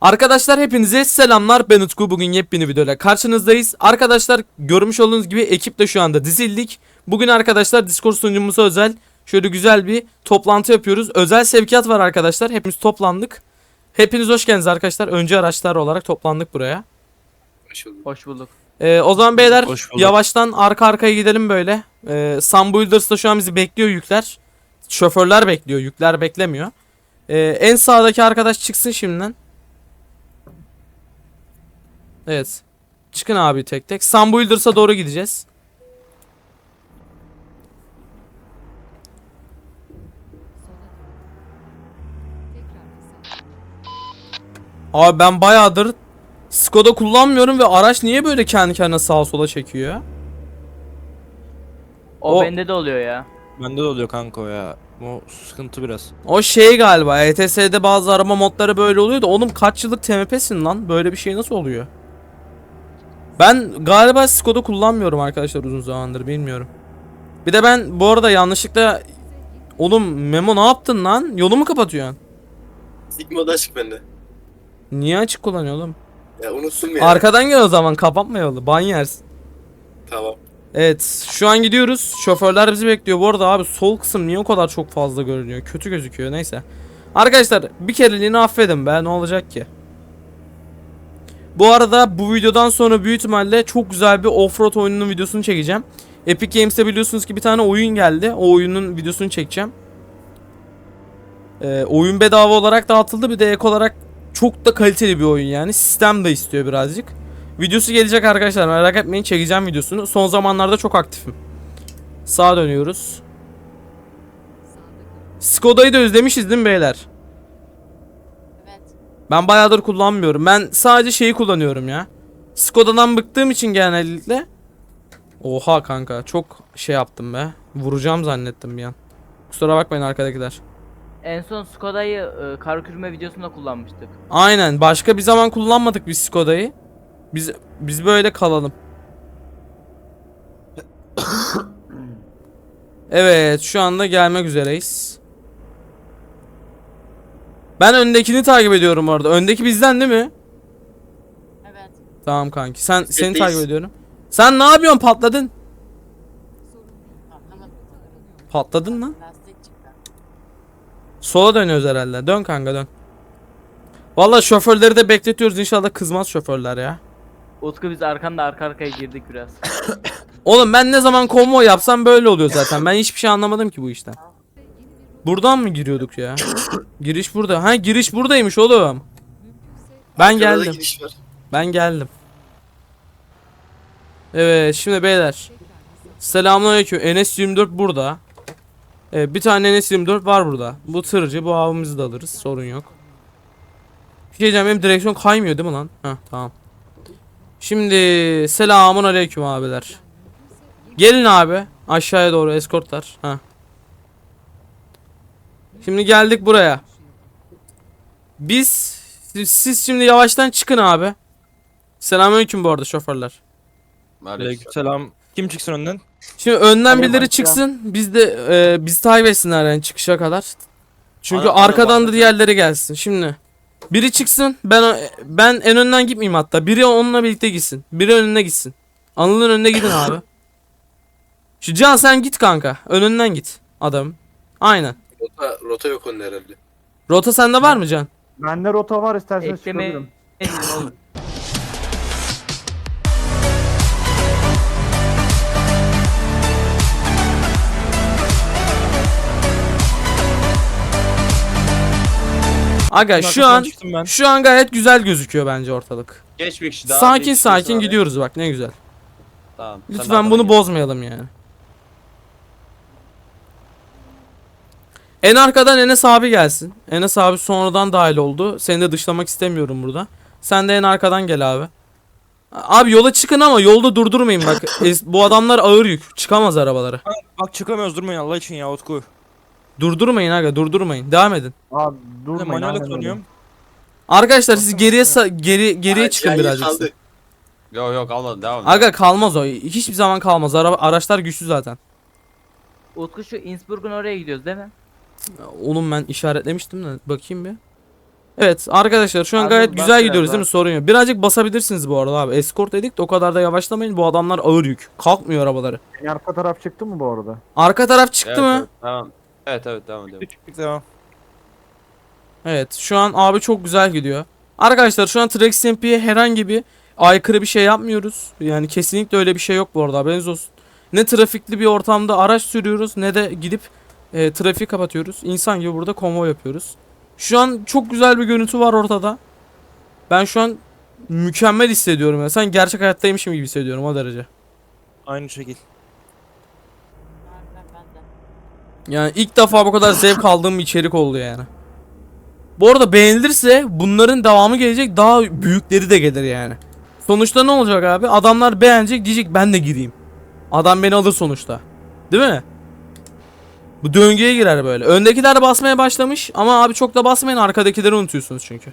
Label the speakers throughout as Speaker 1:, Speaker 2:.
Speaker 1: Arkadaşlar hepinize selamlar. Ben Utku. Bugün yepyeni videoyla karşınızdayız. Arkadaşlar görmüş olduğunuz gibi ekiple şu anda dizildik. Bugün arkadaşlar Discord sunucumuza özel şöyle güzel bir toplantı yapıyoruz. Özel sevkiyat var arkadaşlar. Hepimiz toplandık. Hepiniz hoş geldiniz arkadaşlar. Önce araçlar olarak toplandık buraya.
Speaker 2: Hoş bulduk.
Speaker 3: Hoş bulduk.
Speaker 1: Ee, O zaman beyler yavaştan arka arkaya gidelim böyle. Ee, Sun Builders'ta şu an bizi bekliyor yükler. Şoförler bekliyor yükler beklemiyor. Ee, En sağdaki arkadaş çıksın şimdiden Evet. Çıkın abi tek tek. Sun Builders'a doğru gideceğiz. Abi ben bayağıdır Skoda kullanmıyorum ve araç niye böyle kendi kendine sağa sola çekiyor?
Speaker 3: O,
Speaker 1: O-
Speaker 3: bende de oluyor ya.
Speaker 2: Bende de oluyor kanka ya. O sıkıntı biraz.
Speaker 1: O şey galiba ETS'de bazı arama modları böyle oluyor da oğlum kaç yıllık TMP'sin lan böyle bir şey nasıl oluyor? Ben galiba Skoda kullanmıyorum arkadaşlar uzun zamandır bilmiyorum. Bir de ben bu arada yanlışlıkla Oğlum Memo ne yaptın lan? Yolu mu kapatıyorsun?
Speaker 4: Sigma'da açık bende.
Speaker 1: Niye açık kullanıyor oğlum?
Speaker 4: Ya unuttum ya.
Speaker 1: Arkadan gel o zaman kapatma yolu ban yersin.
Speaker 4: Tamam.
Speaker 1: Evet şu an gidiyoruz. Şoförler bizi bekliyor. Bu arada abi sol kısım niye o kadar çok fazla görünüyor? Kötü gözüküyor neyse. Arkadaşlar bir kereliğini affedin be ne olacak ki? Bu arada bu videodan sonra büyük ihtimalle çok güzel bir offroad oyununun videosunu çekeceğim. Epic Games'te biliyorsunuz ki bir tane oyun geldi. O oyunun videosunu çekeceğim. Ee, oyun bedava olarak dağıtıldı bir de ek olarak çok da kaliteli bir oyun yani. Sistem de istiyor birazcık. Videosu gelecek arkadaşlar merak etmeyin çekeceğim videosunu. Son zamanlarda çok aktifim. Sağa dönüyoruz. Skoda'yı da özlemişiz değil mi beyler? Ben bayağıdır kullanmıyorum. Ben sadece şeyi kullanıyorum ya. Skoda'dan bıktığım için genellikle. Oha kanka çok şey yaptım be. Vuracağım zannettim bir an. Kusura bakmayın arkadakiler.
Speaker 3: En son Skoda'yı e, kar kürme videosunda kullanmıştık.
Speaker 1: Aynen başka bir zaman kullanmadık biz Skoda'yı. Biz biz böyle kalalım. evet şu anda gelmek üzereyiz. Ben öndekini takip ediyorum orada. Öndeki bizden değil mi?
Speaker 5: Evet.
Speaker 1: Tamam kanki. Sen seni takip ediyorum. Sen ne yapıyorsun? Patladın. Patladın lan.
Speaker 5: Lastik çıktı.
Speaker 1: Sola dönüyoruz herhalde. Dön kanka dön. Valla şoförleri de bekletiyoruz. İnşallah kızmaz şoförler ya.
Speaker 3: Utku biz arkanda arka arkaya girdik biraz.
Speaker 1: Oğlum ben ne zaman konvoy yapsam böyle oluyor zaten. Ben hiçbir şey anlamadım ki bu işten. Buradan mı giriyorduk ya? giriş burada. Ha giriş buradaymış oğlum. Ben geldim.
Speaker 4: var.
Speaker 1: Ben geldim. Evet şimdi beyler. Selamünaleyküm. Enes 24 burada. Evet, bir tane Enes 24 var burada. Bu tırcı bu avımızı da alırız. Sorun yok. Bir şey diyeceğim benim direksiyon kaymıyor değil mi lan? Heh tamam. Şimdi selamun aleyküm abiler. Gelin abi. Aşağıya doğru eskortlar. Ha. Şimdi geldik buraya. Biz siz, şimdi yavaştan çıkın abi. Selamünaleyküm bu arada şoförler.
Speaker 2: Aleykümselam. Kim çıksın önden?
Speaker 1: Şimdi önden birileri çıksın. Biz de e, biz takip etsinler yani çıkışa kadar. Çünkü
Speaker 4: ana
Speaker 1: arkadan da diğerleri gelsin. Şimdi biri çıksın. Ben ben en önden gitmeyeyim hatta. Biri onunla birlikte gitsin. Biri önüne gitsin. Anıl'ın önüne gidin abi. Şu Can sen git kanka. Önünden git adam. Aynen.
Speaker 4: Rota, rota yok onun herhalde.
Speaker 1: Rota sende var mı Can?
Speaker 6: Bende rota var isterseniz
Speaker 3: Ekleme
Speaker 6: çıkabilirim.
Speaker 3: diyeyim oğlum?
Speaker 1: Aga şu an
Speaker 2: çıktım ben.
Speaker 1: şu an gayet güzel gözüküyor bence ortalık.
Speaker 7: Geç bir kişi daha.
Speaker 1: Sakin
Speaker 7: kişi
Speaker 1: sakin
Speaker 7: sonra.
Speaker 1: gidiyoruz bak ne güzel.
Speaker 7: Tamam. sen
Speaker 1: Lütfen
Speaker 7: arkadan
Speaker 1: bunu
Speaker 7: git.
Speaker 1: bozmayalım yani. En arkadan Enes abi gelsin. Enes abi sonradan dahil oldu. Seni de dışlamak istemiyorum burada. Sen de en arkadan gel abi. Abi yola çıkın ama yolda durdurmayın bak. Es- bu adamlar ağır yük. Çıkamaz arabaları.
Speaker 2: Bak çıkamıyoruz durmayın Allah için ya Utku.
Speaker 1: Durdurmayın aga durdurmayın. Devam edin.
Speaker 6: Abi
Speaker 2: Ben
Speaker 6: durmayın. aynen öyle.
Speaker 2: kullanıyorum.
Speaker 1: Arkadaşlar siz geriye sa- geri geriye
Speaker 4: Ay,
Speaker 1: çıkın birazcık.
Speaker 4: kaldı.
Speaker 7: Yok yok almadım devam.
Speaker 1: Aga kalmaz o. Hiçbir zaman kalmaz. Araba araçlar güçlü zaten.
Speaker 3: Utku şu Innsbruck'un oraya gidiyoruz değil mi?
Speaker 1: Oğlum ben işaretlemiştim de bakayım bir. Evet arkadaşlar şu an
Speaker 3: Pardon,
Speaker 1: gayet güzel gidiyoruz değil mi? Sorun yok. Birazcık basabilirsiniz bu arada abi. Escort dedik de o kadar da yavaşlamayın. Bu adamlar ağır yük. Kalkmıyor arabaları.
Speaker 6: Arka taraf çıktı mı bu arada?
Speaker 1: Arka taraf çıktı
Speaker 7: Evet,
Speaker 1: mı?
Speaker 7: evet, Tamam. Evet evet devam edelim.
Speaker 2: Devam.
Speaker 1: Evet şu an abi çok güzel gidiyor. Arkadaşlar şu an Track SMP'ye herhangi bir aykırı bir şey yapmıyoruz. Yani kesinlikle öyle bir şey yok bu arada haberiniz olsun. Ne trafikli bir ortamda araç sürüyoruz ne de gidip e, trafiği kapatıyoruz. İnsan gibi burada konvoy yapıyoruz. Şu an çok güzel bir görüntü var ortada. Ben şu an mükemmel hissediyorum ya. Sen gerçek hayattaymışım gibi hissediyorum o derece.
Speaker 2: Aynı şekil.
Speaker 1: Yani ilk defa bu kadar zevk aldığım bir içerik oldu yani. Bu arada beğenilirse bunların devamı gelecek daha büyükleri de gelir yani. Sonuçta ne olacak abi? Adamlar beğenecek diyecek ben de gireyim. Adam beni alır sonuçta. Değil mi? Bu döngüye girer böyle. Öndekiler basmaya başlamış ama abi çok da basmayın arkadakileri unutuyorsunuz çünkü.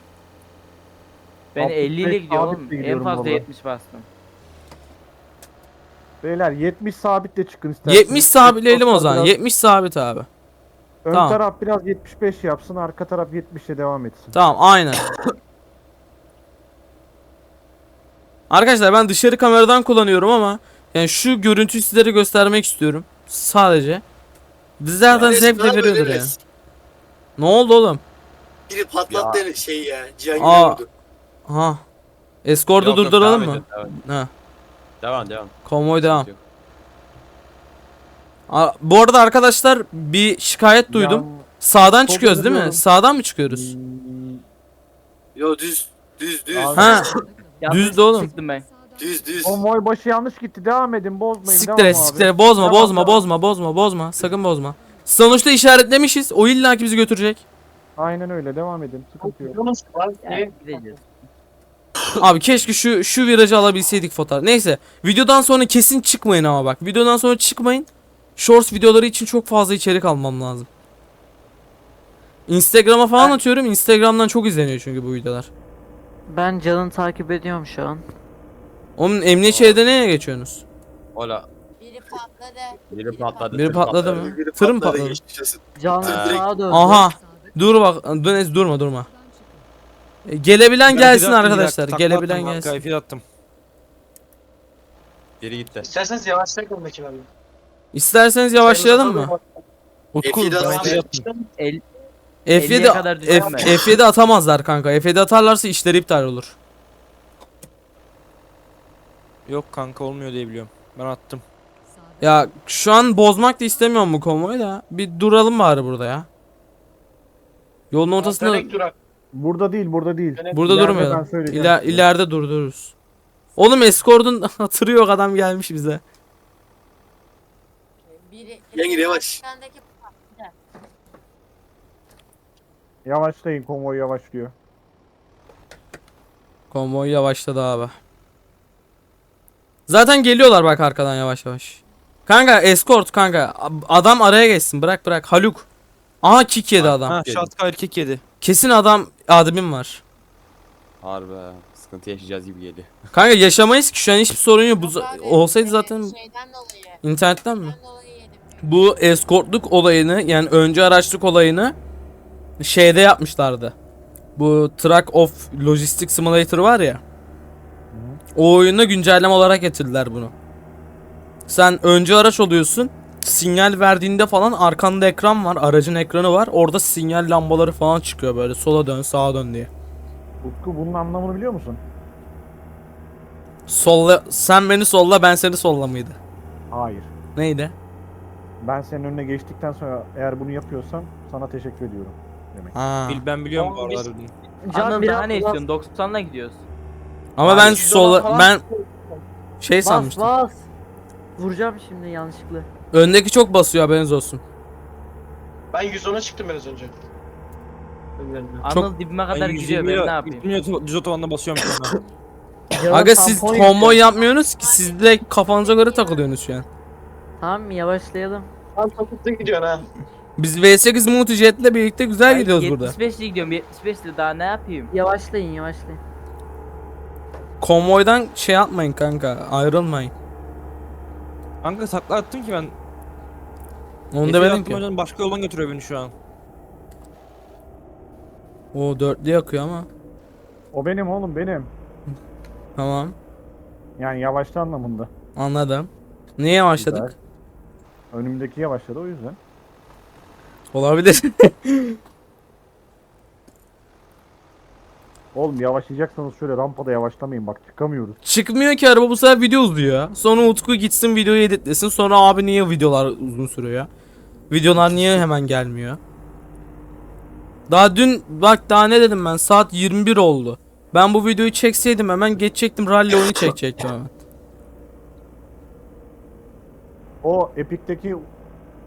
Speaker 3: Ben
Speaker 6: 65
Speaker 3: 50 ile gidiyorum En
Speaker 6: gidiyorum
Speaker 3: fazla
Speaker 6: valla.
Speaker 3: 70 bastım.
Speaker 6: Beyler 70 sabitle çıkın isterseniz.
Speaker 1: 70 sabitleyelim o zaman.
Speaker 6: Biraz-
Speaker 1: 70 sabit abi.
Speaker 6: Ön
Speaker 1: Tamam.
Speaker 6: taraf biraz 75 yapsın, arka taraf 70 ile devam etsin.
Speaker 1: Tamam aynen. Arkadaşlar ben dışarı kameradan kullanıyorum ama yani şu görüntüyü sizlere göstermek istiyorum. Sadece. Biz zaten
Speaker 4: Enes,
Speaker 1: zevk
Speaker 4: ne
Speaker 1: de
Speaker 4: yapıyorsun
Speaker 1: veriyordur.
Speaker 4: Enes?
Speaker 1: Ne oldu oğlum?
Speaker 4: Biri patlattı şey ya. Cihangir'e
Speaker 1: Aa.
Speaker 4: vurdu.
Speaker 1: Ha.
Speaker 7: Yok, yok,
Speaker 1: durduralım
Speaker 7: devam
Speaker 1: mı?
Speaker 7: Devam
Speaker 1: Ha.
Speaker 7: devam. devam.
Speaker 1: Konvoy devam.
Speaker 7: Yok.
Speaker 1: Aa, bu arada arkadaşlar bir şikayet duydum. Sağdan
Speaker 6: Çok
Speaker 1: çıkıyoruz değil mi?
Speaker 6: üzülüyorum.
Speaker 1: Sağdan mı çıkıyoruz?
Speaker 4: Yo düz. Düz düz.
Speaker 1: Ha. Düz de oğlum.
Speaker 3: Çıktım ben.
Speaker 4: Düz düz.
Speaker 6: Konvoy başı yanlış gitti. Devam edin, bozmayın.
Speaker 1: Siktir
Speaker 6: devam
Speaker 1: et,
Speaker 6: abi.
Speaker 1: siktir et. Bozma,
Speaker 6: Devam,
Speaker 1: bozma,
Speaker 6: devam.
Speaker 1: bozma, bozma, bozma. Sakın bozma. Sonuçta işaretlemişiz. O illaki bizi götürecek.
Speaker 6: Aynen öyle, devam edin. Sıkıntı yok.
Speaker 3: Gideceğiz.
Speaker 1: Abi keşke şu şu virajı alabilseydik fotoğraf. Neyse. Videodan sonra kesin çıkmayın ama bak. Videodan sonra çıkmayın. Shorts videoları için çok fazla içerik almam lazım. Instagram'a falan atıyorum. Instagram'dan çok izleniyor çünkü bu videolar.
Speaker 8: Ben Can'ı takip ediyorum şu an.
Speaker 1: Onun emniyet şeridi neye geçiyorsunuz?
Speaker 7: Ola.
Speaker 5: Biri patladı.
Speaker 7: Biri patladı.
Speaker 1: Biri
Speaker 7: tır
Speaker 1: patladı mı?
Speaker 4: Biri
Speaker 1: Tır mı
Speaker 4: patladı.
Speaker 8: Can
Speaker 7: Ee,
Speaker 8: sağa döndü.
Speaker 1: Aha. Dur bak. Dön durma durma. E, Gelebilen gelsin arkadaşlar. Gelebilen
Speaker 2: takla attım
Speaker 1: gelsin.
Speaker 2: kanka, Kayfi attım.
Speaker 7: Biri gitti.
Speaker 9: İsterseniz yavaşlayalım Bekir abi.
Speaker 1: İsterseniz yavaşlayalım mı?
Speaker 2: Utku
Speaker 4: F7
Speaker 2: ben
Speaker 4: adam
Speaker 2: Kayfi
Speaker 4: ya.
Speaker 2: attım.
Speaker 3: El,
Speaker 1: F7
Speaker 3: 50'ye kadar
Speaker 1: F,
Speaker 3: düşürme.
Speaker 1: F7 atamazlar kanka. F7 atarlarsa işleri iptal olur.
Speaker 2: Yok kanka olmuyor diye biliyorum. Ben attım.
Speaker 1: Ya şu an bozmak da istemiyorum bu konvoyu da. Bir duralım bari burada ya. Yolun ortasında
Speaker 9: Dönek durak.
Speaker 6: Burada değil, burada değil.
Speaker 1: burada
Speaker 6: İleride
Speaker 1: durmayalım.
Speaker 6: ben söyleyeceğim
Speaker 1: İler, ileride durdururuz. Oğlum Escort'un hatırı yok adam gelmiş bize.
Speaker 5: Biri.
Speaker 4: Cihangir yavaş.
Speaker 5: Sendeki.
Speaker 6: Yavaşlayın, konvoy yavaşlıyor.
Speaker 1: Konvoy yavaşladı abi. Zaten geliyorlar bak arkadan yavaş yavaş. Kanka escort kanka. Adam araya geçsin. Bırak bırak. Haluk. Aha kick yedi adam.
Speaker 2: Ha şatka erkek yedi.
Speaker 1: Kesin adam admin var.
Speaker 7: Harbi. ha, Sıkıntı yaşayacağız gibi geliyor.
Speaker 1: Kanka yaşamayız ki şu an hiçbir sorun yok. Bu za-
Speaker 5: Abi,
Speaker 1: olsaydı zaten
Speaker 5: Şeyden dolayı.
Speaker 1: internetten mi?
Speaker 5: Şeyden dolayı yedim.
Speaker 1: Bu eskortluk olayını yani önce araçlık olayını şeyde yapmışlardı. Bu Truck of Logistics Simulator var ya. O oyuna güncelleme olarak getirdiler bunu. Sen önce araç oluyorsun. Sinyal verdiğinde falan arkanda ekran var. Aracın ekranı var. Orada sinyal lambaları falan çıkıyor böyle sola dön sağa dön diye.
Speaker 6: Utku bunun anlamını biliyor musun?
Speaker 1: Solla sen beni solla ben seni solla mıydı?
Speaker 6: Hayır.
Speaker 1: Neydi?
Speaker 6: Ben senin önüne geçtikten sonra eğer bunu yapıyorsan sana teşekkür ediyorum. Demek.
Speaker 1: Ha.
Speaker 2: Bil ben biliyorum bu araları.
Speaker 8: Can biraz
Speaker 3: daha ne istiyorsun? 90'la gidiyoruz.
Speaker 1: Ama
Speaker 9: Abi,
Speaker 1: ben
Speaker 9: yüz
Speaker 1: sola
Speaker 9: falan-
Speaker 1: ben şey
Speaker 8: bas
Speaker 1: sanmıştım.
Speaker 8: bas. Vuracağım şimdi yanlışlıkla.
Speaker 1: Öndeki çok basıyor haberiniz olsun.
Speaker 9: Ben 110'a çıktım biraz önce.
Speaker 3: Anıl dibime kadar gidiyor
Speaker 2: 120
Speaker 3: ben ne
Speaker 2: ile
Speaker 3: yapayım?
Speaker 2: 120 düz otobanda basıyorum şu an.
Speaker 1: Aga siz
Speaker 8: tampon
Speaker 1: konvoy
Speaker 8: yapacağım.
Speaker 1: yapmıyorsunuz ki siz de kafanıza göre takılıyorsunuz şu an.
Speaker 8: Tamam mı yavaşlayalım.
Speaker 9: Tam topukta gidiyorsun ha.
Speaker 1: Biz V8 Multijet'le birlikte güzel gidiyoruz burada.
Speaker 3: 75'li gidiyorum 75'li daha ne yapayım?
Speaker 8: Yavaşlayın yavaşlayın.
Speaker 1: Konvoydan şey yapmayın kanka ayrılmayın.
Speaker 2: Kanka takla attım ki ben.
Speaker 1: Onu demedim
Speaker 2: attım
Speaker 1: ki.
Speaker 2: hocam, Başka yoldan götürüyor beni şu an.
Speaker 1: O dörtlü yakıyor ama.
Speaker 6: O benim oğlum benim.
Speaker 1: Tamam.
Speaker 6: Yani yavaşta anlamında.
Speaker 1: Anladım. Niye yavaşladık?
Speaker 6: Güzel. Önümdeki yavaşladı o yüzden.
Speaker 1: Olabilir.
Speaker 6: Oğlum yavaşlayacaksanız şöyle rampada yavaşlamayın bak çıkamıyoruz.
Speaker 1: Çıkmıyor ki araba bu sefer video uzuyor. ya. Sonra Utku gitsin videoyu editlesin. Sonra abi niye videolar uzun sürüyor ya? Videolar niye hemen gelmiyor? Daha dün bak daha ne dedim ben saat 21 oldu. Ben bu videoyu çekseydim hemen geçecektim rally oyunu çekecektim hemen.
Speaker 6: O Epic'teki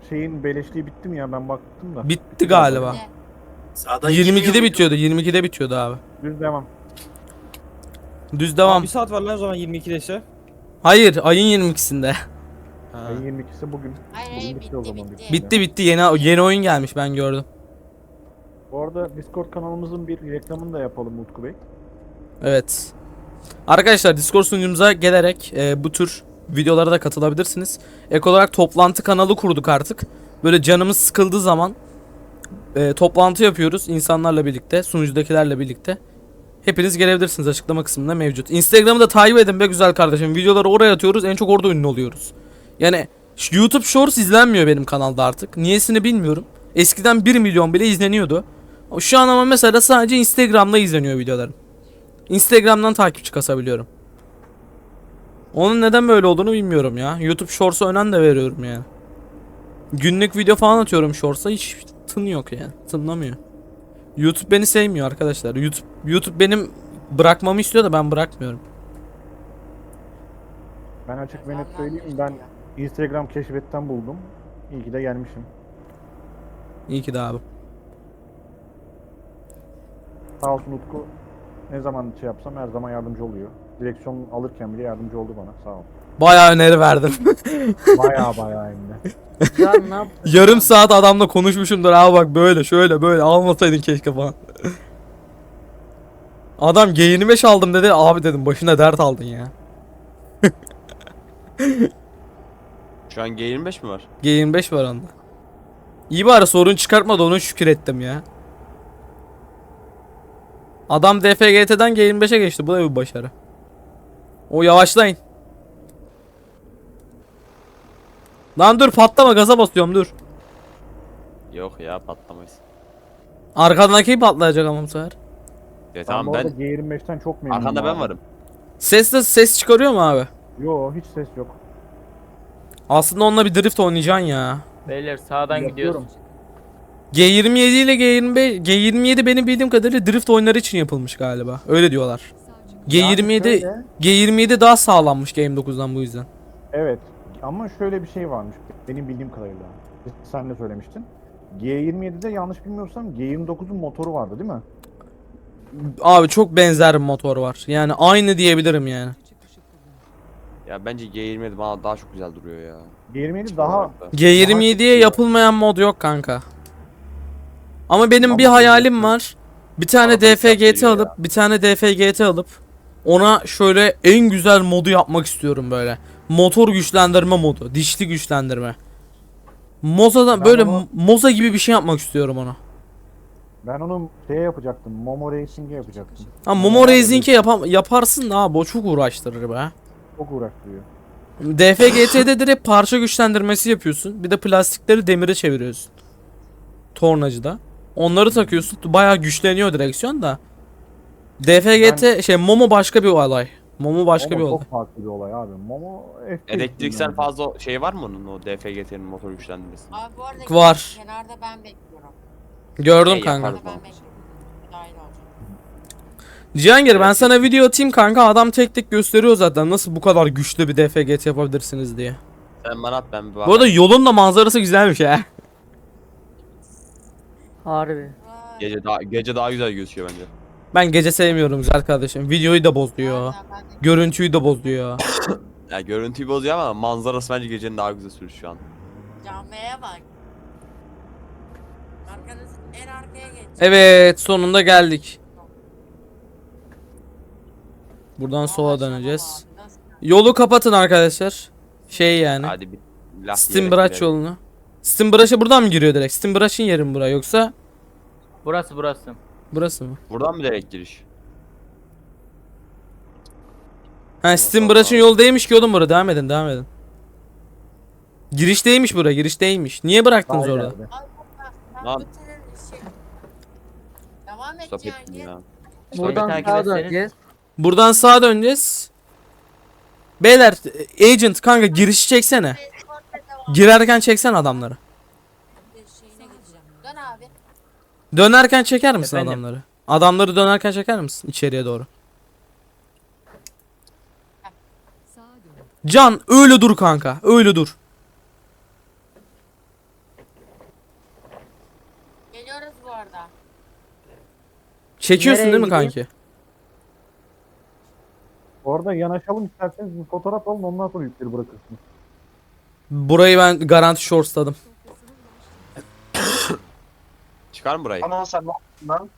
Speaker 6: şeyin beleşliği bitti mi ya ben baktım da.
Speaker 1: Bitti galiba.
Speaker 4: Sağdan
Speaker 1: 22'de
Speaker 4: girmiyor
Speaker 1: bitiyordu 22'de bitiyordu abi.
Speaker 6: Düz devam.
Speaker 1: Düz devam.
Speaker 2: Bir saat var lan o zaman 22'de ise.
Speaker 1: Hayır ayın 22'sinde.
Speaker 2: Ha.
Speaker 6: Ayın 22'si bugün.
Speaker 5: Hayır
Speaker 6: Bugün bitti o zaman.
Speaker 5: bitti.
Speaker 1: Bitti bitti yeni yeni oyun gelmiş ben gördüm.
Speaker 6: Bu arada Discord kanalımızın bir reklamını da yapalım Utku Bey.
Speaker 1: Evet. Arkadaşlar Discord sunucumuza gelerek e, bu tür videolara da katılabilirsiniz. Ek olarak toplantı kanalı kurduk artık. Böyle canımız sıkıldığı zaman e, toplantı yapıyoruz insanlarla birlikte, sunucudakilerle birlikte. Hepiniz gelebilirsiniz açıklama kısmında mevcut. Instagram'ı da takip edin be güzel kardeşim. Videoları oraya atıyoruz. En çok orada ünlü oluyoruz. Yani YouTube Shorts izlenmiyor benim kanalda artık. Niyesini bilmiyorum. Eskiden 1 milyon bile izleniyordu. Şu an ama mesela sadece Instagram'da izleniyor videolarım. Instagram'dan takipçi kasabiliyorum. Onun neden böyle olduğunu bilmiyorum ya. YouTube Shorts'a önem de veriyorum yani. Günlük video falan atıyorum Shorts'a hiç tın yok yani. Tınlamıyor. YouTube beni sevmiyor arkadaşlar. YouTube YouTube benim bırakmamı istiyor da ben bırakmıyorum.
Speaker 6: Ben açık ve net söyleyeyim ben Instagram keşfetten buldum. İyi ki de gelmişim.
Speaker 1: İyi ki de abi.
Speaker 6: Sağ olsun Utku ne zaman şey yapsam her zaman yardımcı oluyor. Direksiyon alırken bile yardımcı oldu bana sağ ol.
Speaker 1: Bayağı öneri verdim.
Speaker 6: Baya baya hem de.
Speaker 8: Can ne yaptın?
Speaker 1: Yarım saat adamla konuşmuşumdur abi bak böyle şöyle böyle almasaydın keşke falan. Adam G25 aldım dedi abi dedim başına dert aldın ya.
Speaker 7: Şu an G25 mi var?
Speaker 1: G25 var onda. İyi bari sorun çıkartmadı onu şükür ettim ya. Adam DFGT'den G25'e geçti bu da bir başarı. O yavaşlayın. Lan dur patlama gaza basıyorum dur.
Speaker 7: Yok ya patlamayız.
Speaker 1: Arkadaki patlayacak ama bu sefer.
Speaker 7: Ya tamam ben
Speaker 6: G25'ten çok memnunum.
Speaker 7: arkanda ben
Speaker 6: abi.
Speaker 7: varım.
Speaker 1: Ses de ses çıkarıyor mu abi?
Speaker 6: Yo hiç ses yok.
Speaker 1: Aslında onunla bir drift oynayacaksın ya.
Speaker 3: Beyler sağdan gidiyoruz.
Speaker 6: Yapıyorum.
Speaker 1: G27 ile G25 G27 benim bildiğim kadarıyla drift oyunları için yapılmış galiba. Öyle diyorlar. G27
Speaker 6: şöyle-
Speaker 1: G27 daha sağlammış Game 9'dan bu yüzden.
Speaker 6: Evet ama şöyle bir şey varmış benim bildiğim kadarıyla. Sen de söylemiştin. G27'de yanlış bilmiyorsam G29'un motoru vardı değil mi?
Speaker 1: Abi çok benzer bir motor var. Yani aynı diyebilirim yani.
Speaker 7: Ya bence G27 bana daha çok güzel duruyor ya.
Speaker 6: G27 daha
Speaker 1: G27'ye yapılmayan mod yok kanka. Ama benim
Speaker 6: Ama
Speaker 1: bir hayalim var. Bir tane DFGT alıp bir tane DFGT alıp ona şöyle en güzel modu yapmak istiyorum böyle. Motor güçlendirme modu, dişli güçlendirme. Moza'dan
Speaker 6: Ben
Speaker 1: böyle
Speaker 6: onu-
Speaker 1: Moza gibi bir şey yapmak istiyorum ona.
Speaker 6: ben onu şeye yapacaktım. Momo Racing'e yapacaktım.
Speaker 1: Ha Momo Racing'e yapam yaparsın da abi o çok uğraştırır be.
Speaker 6: Çok uğraştırıyor.
Speaker 1: DFGT'de direkt parça güçlendirmesi yapıyorsun. Bir de plastikleri demire çeviriyorsun. Tornacıda. Onları takıyorsun. Bayağı güçleniyor direksiyon da. DFGT şey Momo başka bir olay. Momo başka
Speaker 6: Momo
Speaker 1: bir olay.
Speaker 6: çok farklı bir olay abi. Momo FPS
Speaker 7: Elektriksel
Speaker 6: yani.
Speaker 7: fazla şey var mı onun o DFGT'nin motor güçlendirmesi?
Speaker 5: Abi bu arada
Speaker 1: Var.
Speaker 5: kenarda ben bekliyorum.
Speaker 1: Gördüm
Speaker 7: Şey
Speaker 1: kanka.
Speaker 7: yaparız.
Speaker 5: Kenarda ben bekliyorum. Dahil olacağım.
Speaker 1: Cihangir ben sana video atayım kanka. Adam tek tek gösteriyor zaten nasıl bu kadar güçlü bir DFGT yapabilirsiniz diye.
Speaker 7: Sen bana at ben bir
Speaker 1: Bu arada yolun da manzarası güzelmiş ya.
Speaker 8: Harbi.
Speaker 5: Vay.
Speaker 7: Gece daha, gece daha güzel gözüküyor bence.
Speaker 1: Ben gece sevmiyorum güzel kardeşim. Videoyu da bozuyor.
Speaker 5: Harbiden ben de-
Speaker 1: Görüntüyü de bozuyor.
Speaker 7: Ya görüntüyü bozuyor ama manzarası bence gecenin daha güzel sürüş şu an.
Speaker 5: Camiye bak. Arkanız en arkaya geç.
Speaker 1: Evet sonunda geldik. Buradan sola döneceğiz. Yolu kapatın arkadaşlar. Şey yani.
Speaker 7: Hadi bir laf
Speaker 1: Steam Brush
Speaker 7: gidelim.
Speaker 1: yolunu. Steam Brush'a buradan mı giriyor direkt? Steam Brush'ın yeri mi bura yoksa?
Speaker 3: Burası burası.
Speaker 1: Burası mı?
Speaker 7: Buradan mı direkt giriş?
Speaker 1: Ha Steam Branch'ın yolu değilmiş ki oğlum bura. Devam edin devam edin. Girişteymiş bura girişteymiş. Niye bıraktınız
Speaker 6: Vay
Speaker 1: orada?
Speaker 7: Lan.
Speaker 5: Devam et
Speaker 7: Stop
Speaker 5: yani.
Speaker 7: ettim ya.
Speaker 8: Buradan sağa döneceğiz.
Speaker 1: Buradan sağa döneceğiz. Beyler agent kanka girişi çeksene. Girerken çeksen adamları.
Speaker 5: Şeyine gideceğim. Dön abi.
Speaker 1: Dönerken çeker misin
Speaker 3: Efendim?
Speaker 1: adamları? Adamları dönerken çeker misin içeriye doğru? Can öyle dur kanka. Öyle dur.
Speaker 5: Geliyoruz bu arada.
Speaker 1: Çekiyorsun
Speaker 8: Nereye
Speaker 1: değil mi
Speaker 8: gideyim?
Speaker 1: kanki?
Speaker 6: Orada yanaşalım isterseniz bir fotoğraf alın ondan sonra yükleri bırakırsınız.
Speaker 1: Burayı ben garanti shortsladım.
Speaker 7: Çıkar mı burayı?
Speaker 9: Ama sen lan?